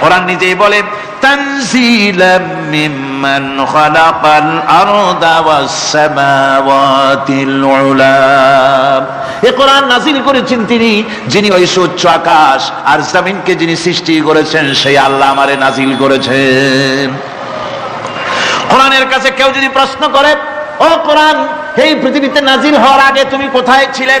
কোরআন নিজেই বলে নাজিল করেছেন তিনি, যিনি আকাশ আর যিনি সৃষ্টি করেছেন, সেই আল্লাহ নাজিল করেছেন। কোরআনের কাছে কেউ যদি প্রশ্ন করে, ও কোরআন, এই পৃথিবীতে নাজিল হওয়ার আগে তুমি কোথায় ছিলে?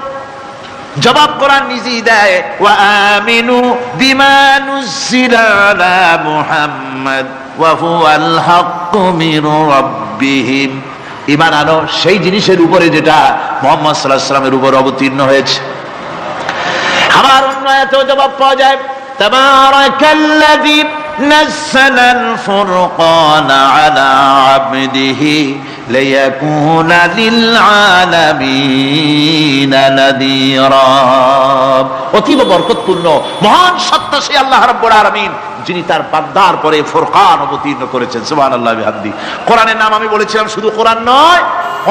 জবাব কোরআন নিজেই দেয়, ওয়া ইমান আনো, সেই জিনিসের উপরে যেটা মোহাম্মদ সাল্লাল্লাহু উপর অবতীর্ণ হয়েছে। আমার অন্য এত জবাব পাওয়া যায়, তাবারাকাল্লাযী নাযালা ফুরকান আলা আবদিহি। ليكون للعالمين نذيرا অতীব বরকতপূর্ণ মহান সত্তা সেই আল্লাহ রাব্বুল আলামিন যিনি তার বান্দার পরে ফুরকান অবতীর্ণ করেছেন সুবহানাল্লাহ বিহামদি কোরআনের নাম আমি বলেছিলাম শুধু কোরআন নয়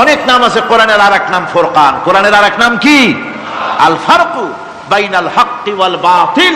অনেক নাম আছে কোরআনের আরেক নাম ফুরকান কোরআনের আরেক নাম কি আল ফারকু বাইনাল হাক্কি ওয়াল বাতিল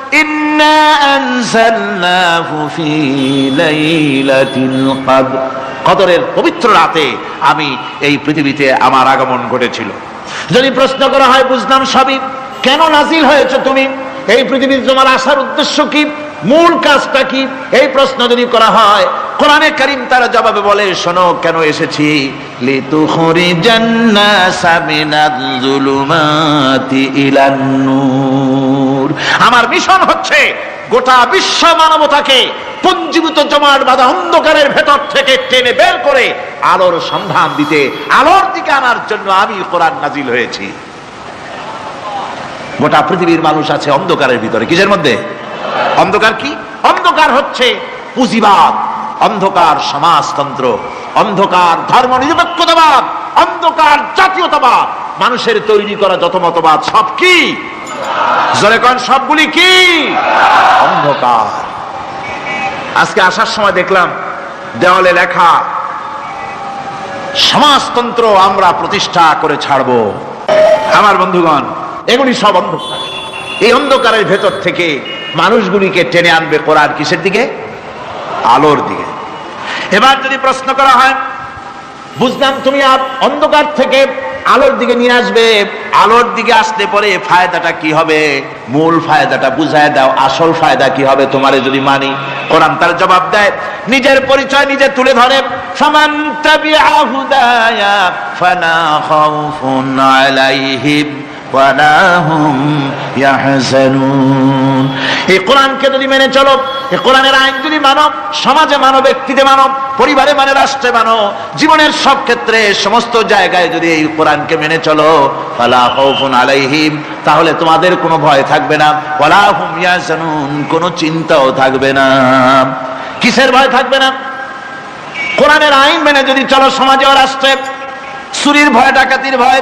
ইন্না أنزلناه في ليلة القدر। কদরের পবিত্র রাতে আমি এই পৃথিবীতে আমার আগমন ঘটেছিল। যদি প্রশ্ন করা হয়, বুঝলাম সবই। কেন নাজিল হয়েছে তুমি? এই পৃথিবীর তোমার আসার উদ্দেশ্য কি? মূল কাজটা কি? এই প্রশ্ন যদি করা হয়, কোরআনে করিম তার জবাবে বলে, শোনো, কেন এসেছি? আমার মিশন হচ্ছে, গোটা বিশ্ব মানবতাকে পঞ্জীভূত জমাট বাঁধা অন্ধকারের ভেতর থেকে টেনে বের করে আলোর সন্ধান দিতে, আলোর দিকে আনার জন্য আমি কোরআন নাজিল হয়েছি। গোটা পৃথিবীর মানুষ আছে অন্ধকারের ভিতরে। কিসের মধ্যে? অন্ধকার কি? অন্ধকার হচ্ছে পুঁজিবাদ, অন্ধকার সমাজতন্ত্র, অন্ধকার ধর্ম নিরপেক্ষতাবাদ অন্ধকার জাতীয়তাবাদ। মানুষের তৈরি করা যত মতবাদ, সব কি? সবগুলি কি? অন্ধকার। আজকে আসার সময় দেখলাম, দেওয়ালে লেখা, সমাজতন্ত্র আমরা প্রতিষ্ঠা করে ছাড়বো। আমার বন্ধুগণ, এগুলি সব অন্ধকার। এই অন্ধকারের ভেতর থেকে মানুষগুলিকে টেনে আনবে কোরআন কিসের দিকে? আলোর দিকে। এবার যদি প্রশ্ন করা হয়, বুঝলাম তুমি আর অন্ধকার থেকে আলোর দিকে নিয়ে আসবে, আলোর দিকে আসতে পরে ফায়দাটা কি হবে? মূল ফায়দাটা বুঝায় দাও, আসল ফায়দা কি হবে তোমারে যদি মানি। কোরআন তার জবাব দেয়, নিজের পরিচয় নিজে তুলে ধরে, ফামান এই কোরআনকে যদি মেনে চলো কোরআনের আইন যদি মানো, সমাজে মানো, ব্যক্তিতে মানো, পরিবারে মানে রাষ্ট্রে মানো, জীবনের সব ক্ষেত্রে, সমস্ত জায়গায় যদি এই কোরআনকে মেনে চলো আলাইহিম, তাহলে তোমাদের কোনো ভয় থাকবে না। ওয়ালা হুম ইয়াহজানুন, কোনো চিন্তাও থাকবে না। কিসের ভয় থাকবে না? কোরআনের আইন মেনে যদি চলো, সমাজে ও রাষ্ট্রে, চুরির ভয়, ডাকাতির ভয়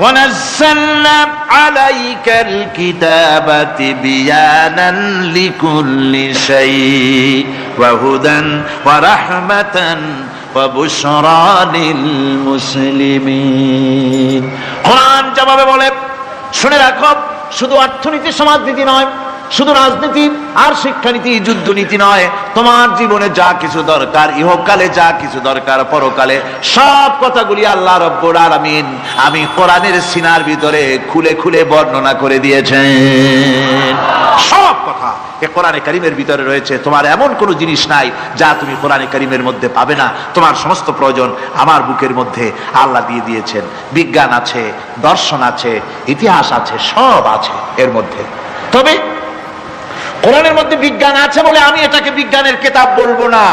ونزلنا عليك الكتاب تبيانا لكل شيء وهدى ورحمة وبشرى للمسلمين কোরআন জবাবে বলে শুনে রাখো শুধু অর্থনীতি সমাজনীতি নয় শুধু রাজনীতি আর শিক্ষানীতি, যুদ্ধনীতি নয়। তোমার জীবনে যা কিছু দরকার, ইহকালে যা কিছু দরকার, পরকালে সব কথাগুলি আল্লাহ রব্বুর আলামিন আমি কোরআনের সিনার ভিতরে খুলে খুলে বর্ণনা করে দিয়েছেন। সব কথা এ কোরআনে কারিমের ভিতরে রয়েছে। তোমার এমন কোনো জিনিস নাই যা তুমি কোরআনে কারিমের মধ্যে পাবে না। তোমার সমস্ত প্রয়োজন আমার বুকের মধ্যে আল্লাহ দিয়ে দিয়েছেন। বিজ্ঞান আছে, দর্শন আছে, ইতিহাস আছে, সব আছে এর মধ্যে। তবে কোরআনের মধ্যে বিজ্ঞান আছে বলে আমি এটাকে বিজ্ঞানের কেতাব বলব না।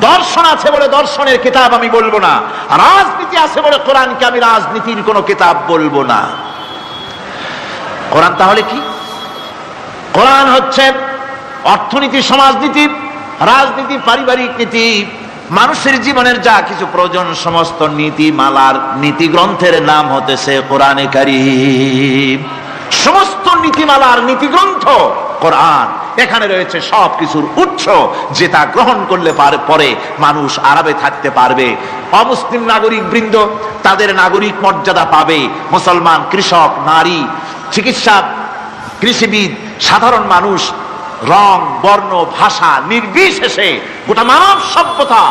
দর্শন আছে বলে দর্শনের কিতাব আমি বলব না। রাজনীতি আছে বলে কোরআনকে আমি রাজনীতির কোনো কিতাব বলব না। কোরআন তাহলে কি? কোরআন হচ্ছে অর্থনীতি, সমাজনীতি, রাজনীতি, পারিবারিক নীতি, মানুষের জীবনের যা কিছু প্রয়োজন, সমস্ত নীতি মালার নীতি গ্রন্থের নাম হতেছে কোরআনে কারিম। সমস্ত নীতিমালার নীতি গ্রন্থ কোরআন। এখানে রয়েছে সব কিছুর উৎস যেটা গ্রহণ করলে পরে মানুষ আরামে থাকতে পারবে। অমুসলিম নাগরিক বৃন্দ, তাদের নাগরিক মর্যাদা পাবে। মুসলমান কৃষক, নারী, চিকিৎসা, কৃষিবিদ, সাধারণ মানুষ, রং, বর্ণ, ভাষা, নির্বিশেষে গোটা মানব সভ্যতা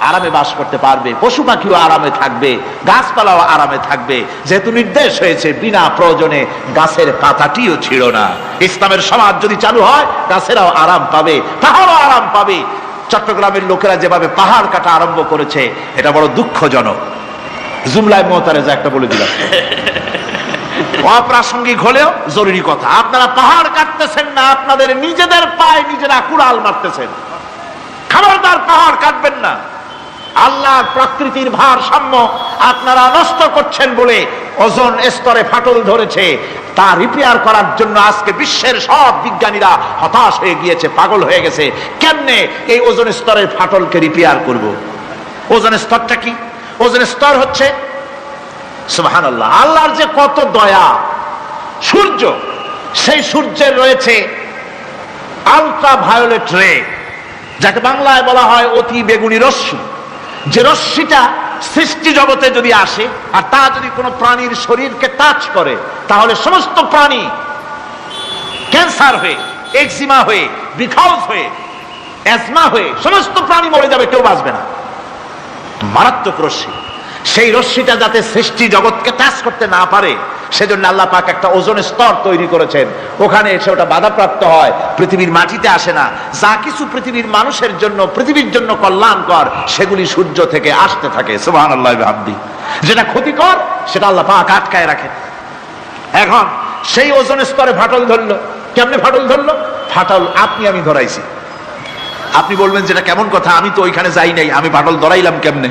আরামে বাস করতে পারবে, পশু পাখিও আরামে থাকবে, গাছপালাও আরামে থাকবে। যেহেতু নির্দেশ হয়েছে, বিনা প্রয়োজনে গাছের পাতাটিও ছিল না। ইসলামের সমাজ যদি চালু হয়, গাছেরাও আরাম পাবে, পাহাড়ও আরাম পাবে। চট্টগ্রামের লোকেরা যেভাবে পাহাড় কাটা আরম্ভ করেছে, এটা বড় দুঃখজনক। জুমলায় মহতারেজা একটা বলে দিলাম। অপ্রাসঙ্গিক হলেও জরুরি কথা। আপনারা পাহাড় কাটতেছেন না, আপনাদের নিজেদের পায়ে নিজেরা কুড়াল মারতেছেন। খবরদার পাহাড় কাটবেন না। আল্লাহর প্রকৃতির ভারসাম্য আপনারা নষ্ট করছেন বলে ওজন স্তরে ফাটল ধরেছে। তা রিপেয়ার করার জন্য আজকে বিশ্বের সব বিজ্ঞানীরা হতাশ হয়ে গিয়েছে, পাগল হয়ে গেছে। কেমনে এই ওজন স্তরের ফাটলকে রিপেয়ার করব? ওজন স্তরটা কি? ওজন স্তর হচ্ছে সুবাহান আল্লাহ আল্লাহর যে কত দয়া, সূর্য, সেই সূর্যের রয়েছে আলট্রা ভায়োলেট রে যাকে বাংলায় বলা হয় অতি বেগুনি রশ্মি। যে রশ্মিটা সৃষ্টি জগতে যদি আসে, আর তা যদি কোনো প্রাণীর শরীরকে টাচ করে, তাহলে সমস্ত প্রাণী ক্যান্সার হয়ে এক্সিমা হয়ে বিখাউস হয়ে অ্যাজমা হয়ে, সমস্ত প্রাণী মরে যাবে, কেউ বাঁচবে না। মারাত্মক রশ্মি। সেই রশ্মিটা যাতে সৃষ্টি জগৎকে টাচ করতে না পারে, সেজন্য আল্লাহ পাক একটা ওজন স্তর তৈরি করেছেন। ওখানে এসে ওটা বাধাপ্রাপ্ত হয়, পৃথিবীর মাটিতে আসে না। যা কিছু পৃথিবীর মানুষের জন্য, পৃথিবীর জন্য কল্যাণকর, সেগুলি সূর্য থেকে আসতে থাকে। সুবাহ আল্লাহ আব্দি যেটা ক্ষতিকর, সেটা আল্লাহ পাক আটকায় রাখে। এখন সেই ওজন স্তরে ফাটল ধরলো। কেমনে ফাটল ধরলো? ফাটল আপনি, আমি ধরাইছি। আপনি বলবেন, যেটা কেমন কথা, আমি তো ওইখানে যাই নাই, আমি ফাটল ধরাইলাম কেমনে?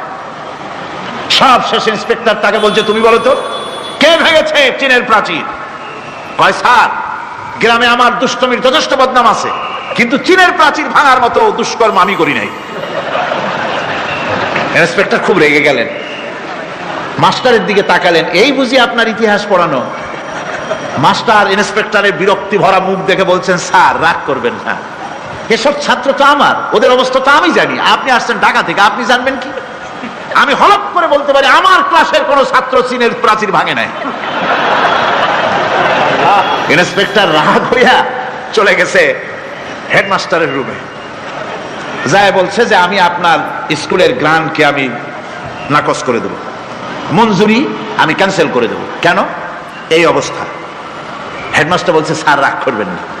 সব শেষ ইন্সপেক্টর তাকে বলছে, তুমি বলো তো, কে ভেঙেছে চীনের প্রাচীর? কয়, স্যার, গ্রামে আমার দুষ্টমির যথেষ্ট বদনাম আছে, কিন্তু চীনের প্রাচীর ভাঙার মতো দুষ্কর্ম আমি করি নাই। ইন্সপেক্টর খুব রেগে গেলেন। মাস্টারের দিকে তাকালেন, এই বুঝি আপনার ইতিহাস পড়ানো? মাস্টার ইন্সপেক্টরের বিরক্তি ভরা মুখ দেখে বলছেন, স্যার, রাগ করবেন না। এসব ছাত্র তো আমার, ওদের অবস্থা তো আমি জানি। আপনি আসছেন ঢাকা থেকে, আপনি জানবেন কি? আমি হলপ করে বলতে পারি, আমার ক্লাসের কোনো ছাত্র চীনের প্রাচীর ভাঙে নাই। ইন্সপেক্টর রাগ হইয়া চলে গেছে হেডমাস্টারের রুমে। যায় বলছে যে, আমি আপনার স্কুলের গ্রান্টকে আমি নাকচ করে দেব। মঞ্জুরি আমি ক্যান্সেল করে দেব। কেন? এই অবস্থা। হেডমাস্টার বলছে, স্যার, রাগ করবেন না।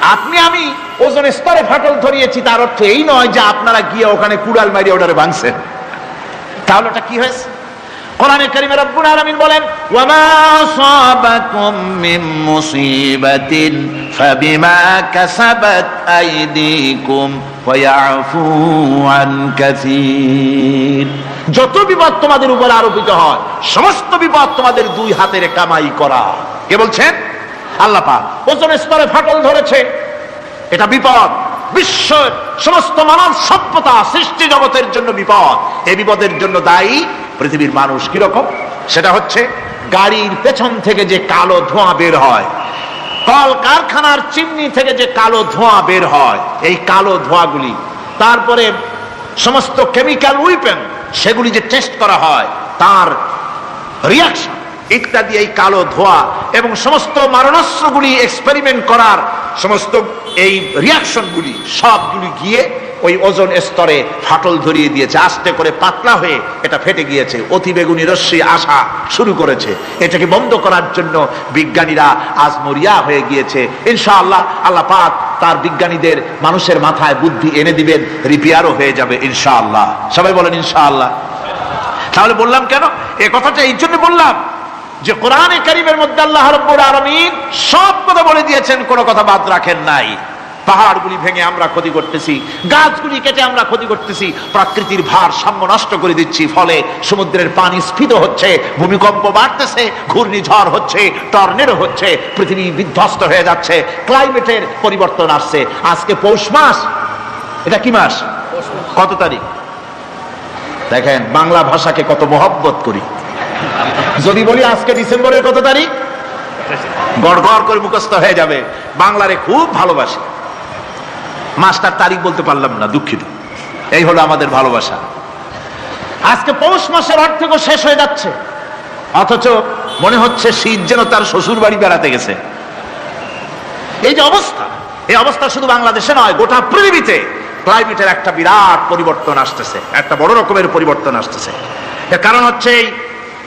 আপনি, আমি ওজন স্তরে ফাটল ধরিয়েছি, তার অর্থ এই নয় যে আপনারা গিয়ে ওখানে কুড়াল মারিয়ে ওটারে ভাঙছেন। তাহলে ওটা কি হয়েছে? বলেন আন যত বিপদ তোমাদের উপর আরোপিত হয়, সমস্ত বিপদ তোমাদের দুই হাতের কামাই করা। কে বলছেন? আল্লাহ পাক ওজন স্তরে ফাটল ধরেছে। এটা বিপদ। বিশ্ব সমস্ত মানব সভ্যতা সৃষ্টি জগতের জন্য বিপদ। এই বিপদের জন্য দায়ী পৃথিবীর মানুষ কীরকম সেটা হচ্ছে গাড়ির পেছন থেকে যে কালো ধোঁয়া বের হয় কল কারখানার চিমনি থেকে যে কালো ধোঁয়া বের হয়, এই কালো ধোঁয়াগুলি, তারপরে সমস্ত কেমিক্যাল উইপেন সেগুলি যে টেস্ট করা হয়, তার রিয়াকশন ইত্যাদি এই কালো ধোঁয়া এবং সমস্ত মারণাস্ত্রগুলি এক্সপেরিমেন্ট করার সমস্ত এই রিয়াকশনগুলি সবগুলি গিয়ে ওই ওজন স্তরে ফাটল ধরিয়ে দিয়েছে, আস্তে করে পাতলা হয়ে এটা ফেটে গিয়েছে। অতি বেগুনি রশ্মি আসা শুরু করেছে। এটাকে বন্ধ করার জন্য বিজ্ঞানীরা আজ মরিয়া হয়ে গিয়েছে। ইনশাআল্লাহ, আল্লাহ পাক তার বিজ্ঞানীদের মানুষের মাথায় বুদ্ধি এনে দিবেন, রিপেয়ারও হয়ে যাবে ইনশাআল্লাহ। সবাই বলেন ইনশাআল্লাহ। তাহলে বললাম কেন? এ কথাটা এই জন্য বললাম যে কোরআনে কারিমের মধ্যে আল্লাহ রব্বুল আলামিন সব কথা বলে দিয়েছেন কোনো কথা বাদ রাখেন নাই। পাহাড়গুলি ভেঙে আমরা ক্ষতি করতেছি গাছগুলি কেটে আমরা ক্ষতি করতেছি প্রকৃতির ভারসাম্য নষ্ট করে দিচ্ছি ফলে সমুদ্রের পানি স্ফীত হচ্ছে ভূমিকম্প বাড়তেছে ঘূর্ণিঝড় হচ্ছে টর্নেডো হচ্ছে পৃথিবী বিধ্বস্ত হয়ে যাচ্ছে ক্লাইমেটের পরিবর্তন আসছে। আজকে পৌষ মাস এটা কি মাস? কত তারিখ? দেখেন বাংলা ভাষাকে কত মহব্বত করি। যদি বলি আজকে ডিসেম্বরের কত তারিখ? গড় গড় করে মুখস্থ হয়ে যাবে। বাংলারে খুব ভালোবাসি। মাস্টার তারিখ বলতে পারলাম না, দুঃখিত। এই হলো আমাদের ভালোবাসা। আজকে পৌষ মাসের অর্ধেকও শেষ হয়ে যাচ্ছে। অথচ মনে হচ্ছে শীত যেন তার শ্বশুর বাড়ি বেড়াতে গেছে। এই যে অবস্থা, এই অবস্থা শুধু বাংলাদেশে নয়, গোটা পৃথিবীতে ক্লাইমেটের একটা বিরাট পরিবর্তন আসতেছে, একটা বড় রকমের পরিবর্তন আসতেছে। এর কারণ হচ্ছে এই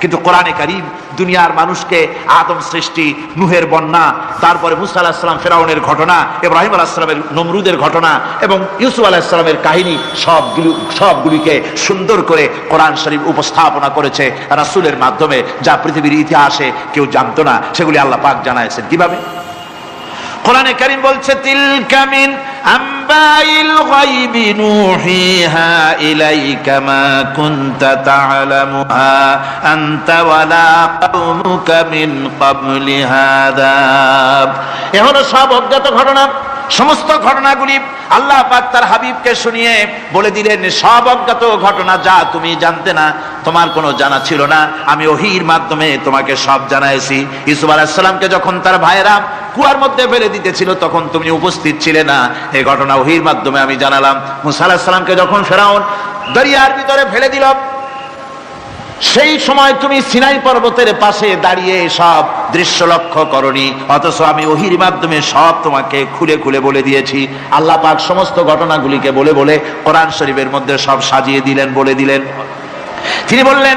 কিন্তু কোরআনে কারিম দুনিয়ার মানুষকে আদম সৃষ্টি, নুহের বন্যা, তারপরে মুসা আলাহিসাম ফেরাউনের ঘটনা, ইব্রাহিম আলাহিসামের নমরুদের ঘটনা এবং ইউসুফ আলাহিসামের কাহিনী সবগুলি, সবগুলিকে সুন্দর করে কোরআন শরীফ উপস্থাপনা করেছে রাসূলের মাধ্যমে, যা পৃথিবীর ইতিহাসে কেউ জানতো না, সেগুলি আল্লাহ পাক জানাইছেন। কীভাবে? কোরআনে কারিম বলছে, তিলকা মিন আম্বাইল গায়বি নুহিহা ইলাইকা মা কুনতা তা'লামুহা আনতা ওয়ালা কাওমুকা মিন ক্বাবলি হাদা এ সব অজ্ঞাত ঘটনা। সমস্ত ঘটনাগুলি আল্লাহ পাক তার হাবিবকে শুনিয়ে বলে দিলেন, সব অজ্ঞাত ঘটনা যা তুমি জানতে না, তোমার কোনো জানা ছিল না। আমি ওহির মাধ্যমে তোমাকে সব জানাইছি। ইসুফ আলাহিসাল্লামকে যখন তার ভাইয়েরা কুয়ার মধ্যে ফেলে দিতেছিল, তখন তুমি উপস্থিত ছিলে না। এই ঘটনা ওহির মাধ্যমে আমি জানালাম। মুসা আলাহিসাল্লামকে যখন ফেরাউন দরিয়ার ভিতরে ফেলে দিল সেই সময় তুমি সিনাই পর্বতের পাশে দাঁড়িয়ে সব দৃশ্য লক্ষ্য করনি। অথচ আমি ওহির মাধ্যমে সব তোমাকে খুলে খুলে বলে দিয়েছি। আল্লাহ পাক সমস্ত ঘটনাগুলিকে বলে বলে কোরআন শরীফের মধ্যে সব সাজিয়ে দিলেন, বলে দিলেন। তিনি বললেন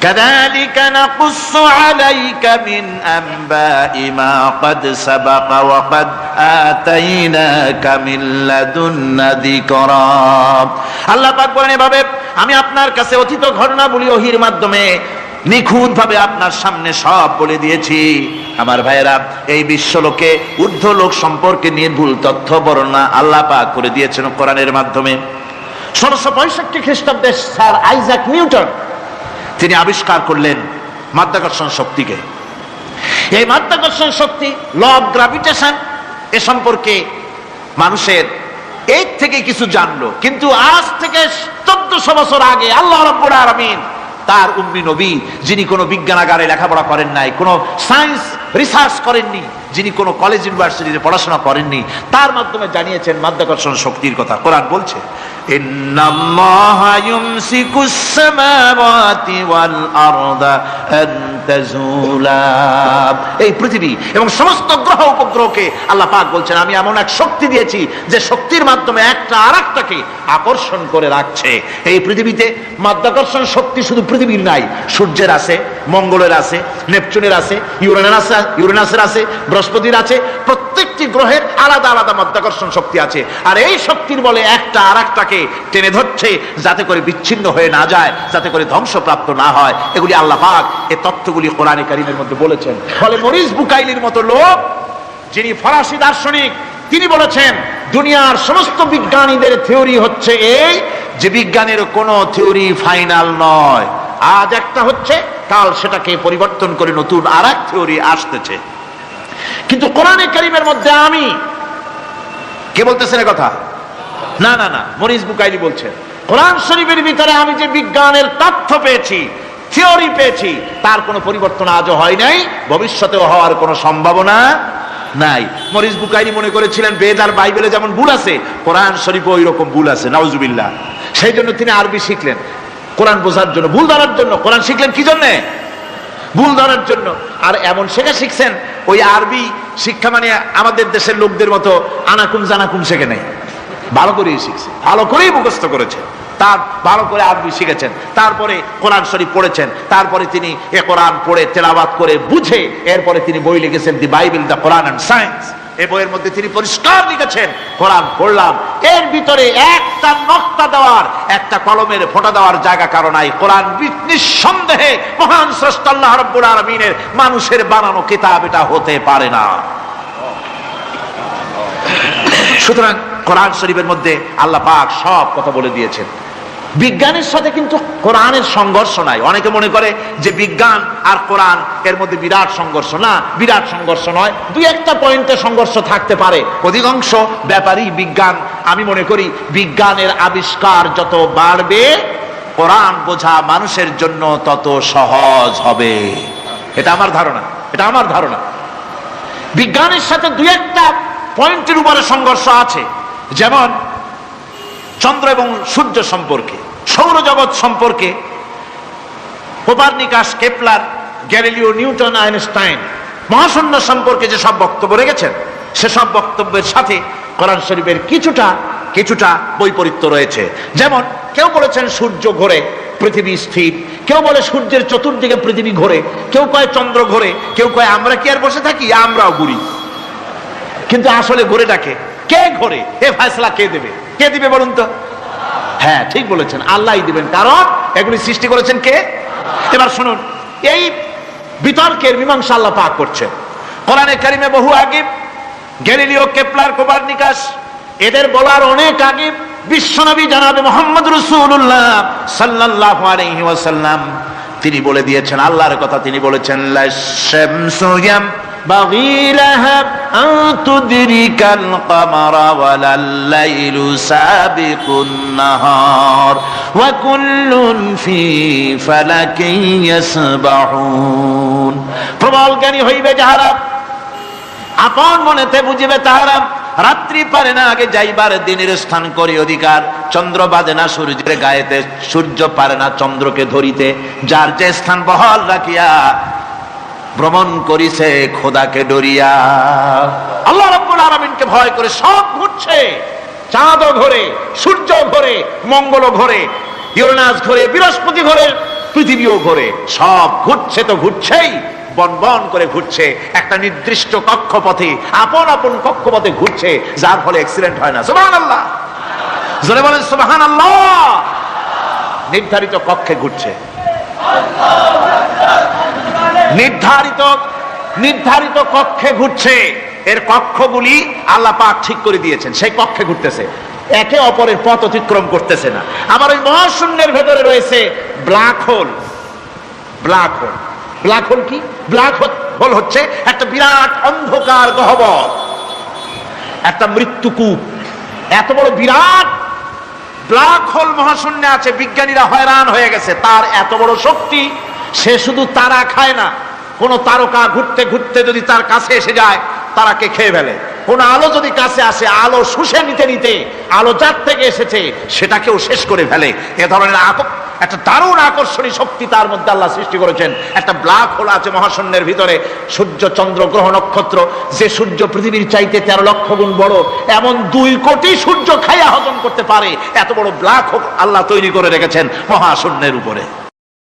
كذلك نقص عليك من أنباء ما قد سبق وقد آتيناك من لدنا ذكرا আল্লাহ পাক বলেন এভাবে আমি আপনার কাছে অতীত ঘটনাবলী ওহির মাধ্যমে নিখুঁত ভাবে আপনার সামনে সব বলে দিয়েছি আমার ভাইয়েরা এই বিশ্বলোকে ঊর্ধ্ব লোক সম্পর্কে নিয়ে ভুল তথ্য বর্ণনা আল্লাহ পাক করে দিয়েছেন কোরআনের মাধ্যমে ষোলোশো পঁয়ষট্টি খ্রিস্টাব্দে স্যার আইজাক নিউটন তিনি আবিষ্কার করলেন মাধ্যাকর্ষণ শক্তিকে। এই মাধ্যাকর্ষণ শক্তি ল অফ গ্রাভিটেশন এ সম্পর্কে মানুষের এর থেকে কিছু জানলো। কিন্তু আজ থেকে চোদ্দশো বছর আগে আল্লাহ রব্বুর আলমিন তার উম্মি নবী, যিনি কোনো বিজ্ঞানাগারে লেখাপড়া করেন নাই, কোনো সায়েন্স রিসার্চ করেননি, যিনি কোনো কলেজ ইউনিভার্সিটিতে পড়াশোনা করেননি, তার মাধ্যমে জানিয়েছেন মাধ্যাকর্ষণ শক্তির কথা। কোরআন বলছে এই পৃথিবী এবং সমস্ত গ্রহ উপগ্রহকে আল্লাহ পাক বলছেন, আমি এমন এক শক্তি দিয়েছি যে শক্তির মাধ্যমে একটা আর একটাকে আকর্ষণ করে রাখছে। এই পৃথিবীতে মাধ্যাকর্ষণ শক্তি শুধু পৃথিবীর নাই, সূর্যের আছে, মঙ্গলের আছে, নেপচুনের আছে ইউরেনাস ইউরেনাসের আছে, বৃহস্পতির আছে, প্রত্যেকটি গ্রহের আলাদা আলাদা মাধ্যাকর্ষণ শক্তি আছে। আর এই শক্তির বলে একটা আর একটাকে টেনে ধরছে যাতে করে বিচ্ছিন্ন হয়ে না যায়, যাতে করে ধ্বংসপ্রাপ্ত না হয়। এগুলি আল্লাহ পাক এই তথ্যগুলি কোরআনে কারিমের মধ্যে বলেছেন। ফলে মরিস বুকাইলির মতো লোক, যিনি ফরাসি দার্শনিক, তিনি বলেছেন, দুনিয়ার সমস্ত বিজ্ঞানীদের থিওরি হচ্ছে এই যে বিজ্ঞানের কোনো থিওরি ফাইনাল নয়। আজ একটা হচ্ছে কাল সেটাকে পরিবর্তন করে নতুন আর এক থিওরি আসতেছে। কিন্তু কোরআনে কারিমের মধ্যে আমি কে বলতেছেন কথা? না না না, মরিস বুকাইলি বলছেন। কোরআন শরীফের ভিতরে আমি যে বিজ্ঞানের তথ্য পেয়েছি, থিওরি পেয়েছি, তার কোনো পরিবর্তন আজও হয় নাই, ভবিষ্যতেও হওয়ার কোনো সম্ভাবনা নাই। মরিস বুকাইনি মনে করেছিলেন, বেদ আর বাইবেলে যেমন ভুল আছে, কোরআন শরীফে ওই রকম ভুল আছে, নাউজুবিল্লাহ। সেই জন্য তিনি আরবি শিখলেন। কোরআন বোঝার জন্য, ভুল ধরার জন্য। কোরআন শিখলেন কি জন্যে? ভুল ধরার জন্য। আর এমন শেখা শিখছেন, ওই আরবি শিক্ষা মানে আমাদের দেশের লোকদের মতো আনাকুম জানাকুম শেখে নেই। ভালো করেই শিখছে, ভালো করেই মুখস্থ করেছে। তার ভালো করে আরবি শিখেছেন, তারপরে কোরআন শরীফ পড়েছেন, তারপরে তিনি এ কোরআন পড়ে তেলাবাত করে বুঝে, এরপরে তিনি বই লিখেছেন, the Bible the Quran and science. বইয়ের মধ্যে তিনি পরিষ্কার লিখেছেন, কোরআন পড়লাম। এর ভিতরে একটা নক্তা দেওয়ার, একটা কলমের ফোঁটা দেওয়ার জায়গা নাই। কোরআন নিঃসন্দেহে মহান আল্লাহ রব্বুল আলমিনের মানুষের বানানো কিতাব, এটা হতে পারে না। সুতরাং কোরআন শরীফের মধ্যে আল্লাহ পাক সব কথা বলে দিয়েছেন। বিজ্ঞানের সাথে কিন্তু কোরআনের সংঘর্ষ নাই। অনেকে মনে করে যে বিজ্ঞান আর কোরআন এর মধ্যে বিরাট সংঘর্ষ। না, বিরাট সংঘর্ষ নয়। দুই একটা পয়েন্টে সংঘর্ষ থাকতে পারে। অধিকাংশ ব্যাপারই বিজ্ঞান। আমি মনে করি বিজ্ঞানের আবিষ্কার যত বাড়বে, কোরআন বোঝা মানুষের জন্য তত সহজ হবে। এটা আমার ধারণা। এটা আমার ধারণা। বিজ্ঞানের সাথে দুই একটা পয়েন্টের উপরে সংঘর্ষ আছে। যেমন চন্দ্র এবং সূর্য সম্পর্কে। সৌরজগৎ সম্পর্কে Copernicus, Kepler, Galileo, Newton, Einstein মহাশূন্য সম্পর্কে যে সব বক্তব্য রেখেছেন সেসব বক্তব্যের সাথে কোরআন শরীফের কিছুটা কিছুটা বৈপরীত্য রয়েছে। যেমন, কেউ বলেছেন সূর্য ঘোরে, পৃথিবী স্থির। কেউ বলে সূর্যের চতুর্দিকে পৃথিবী ঘোরে। কেউ কয় চন্দ্র ঘোরে, কেউ কয় আমরা কি আর বসে থাকি? আমরাও ঘুরি। কিন্তু আসলে ঘোরেটাকে কে ঘোরে? এ ফয়সলা কে দেবে? কে দিবে বলুন তো? হ্যাঁ ঠিক বলেছেন। আল্লাহই দিবেন। কারণ এগুলি সৃষ্টি করেছেন কে? এবার শুনুন, এই বিতর্কের মীমাংসা আল্লাহ পাক করছেন। কোরআনে কারিমে বহু আগিব গ্যালিলিও, কেপলার, কোপারনিকাস, এদের বলার অনেক আগে বিশ্বনবী জানাবে মোহাম্মদ রসুল্লাহ ওয়াসাল্লাম। তিনি বলে দিয়েছেন, আল্লাহর কথা তিনি বলেছেন লা শামসু ينبغي لها أن تدرك القمر ولا الليل سابق النهار وكل في فلك يسبحون প্রবল জ্ঞানী হইবে যাহারা আপন মনেতে বুঝিবে তাহারা রাত্রি পারে না আগে যাইবার দিনের স্থান করি অধিকার চন্দ্র বাজে না সূর্যের গায়েতে সূর্য পারে না চন্দ্রকে ধরিতে যার যে স্থান বহাল রাখিয়া ভ্রমণ করিছে খোদাকে ডরিয়া। আল্লাহ রাব্বুল আলামিনকে ভয় করে সব ঘুরছে। চাঁদও ঘোরে, সূর্য ঘোরে, মঙ্গল ঘোরে, ইউরেনাস ঘোরে, বৃহস্পতি ঘোরে পৃথিবীও ঘোরে, সব ঘুরছে তো ঘুরছেই, বন বন করে ঘুরছে। একটা নির্দিষ্ট কক্ষপথে, আপন আপন কক্ষপথে ঘুরছে, যার ফলে অ্যাক্সিডেন্ট হয় না। সুবহান আল্লাহ জোরে বলেন সুবহান আল্লাহ নির্ধারিত কক্ষে ঘুরছে। নির্ধারিত নির্ধারিত কক্ষে ঘুরছে। এর কক্ষগুলি আল্লাহ পাক ঠিক করে দিয়েছেন। সেই কক্ষে ঘুরতেছে। একে অপরের পথ অতিক্রম করতেছে না। আবার ওই মহাশূন্যের ভেতরে রয়েছে black hole. Black hole. Black hole কি? ব্ল্যাক হোল হচ্ছে একটা বিরাট অন্ধকার গহ্বর। একটা মৃত্যুকূপ এত বড় বিরাট ব্ল্যাক হোল মহাশূন্যে আছে। বিজ্ঞানীরা হয়রান হয়ে গেছে। তার এত বড় শক্তি সে শুধু তারা খায় না কোন তারকা ঘুরতে ঘুরতে যদি তার কাছে এসে যায় তারাকে খেয়ে ফেলে? কোন আলো যদি কাছে আসে, আলো শুষে নিতে নিতে, আলো যার থেকে এসেছে, সেটাকেও শেষ করে ফেলে। এ ধরনের একটা দারুণ আকর্ষণী শক্তি তার মধ্যে আল্লাহ সৃষ্টি করেছেন। একটা ব্ল্যাক হোল আছে মহাশূন্যের ভিতরে, সূর্য, চন্দ্র, গ্রহ, নক্ষত্র। যে সূর্য পৃথিবীর চাইতে তেরো লক্ষ গুণ বড়, এমন দুই কোটি সূর্য খাইয়া হজম করতে পারে। এত বড় ব্ল্যাক হোল আল্লাহ তৈরি করে রেখেছেন মহাশূন্যের উপরে।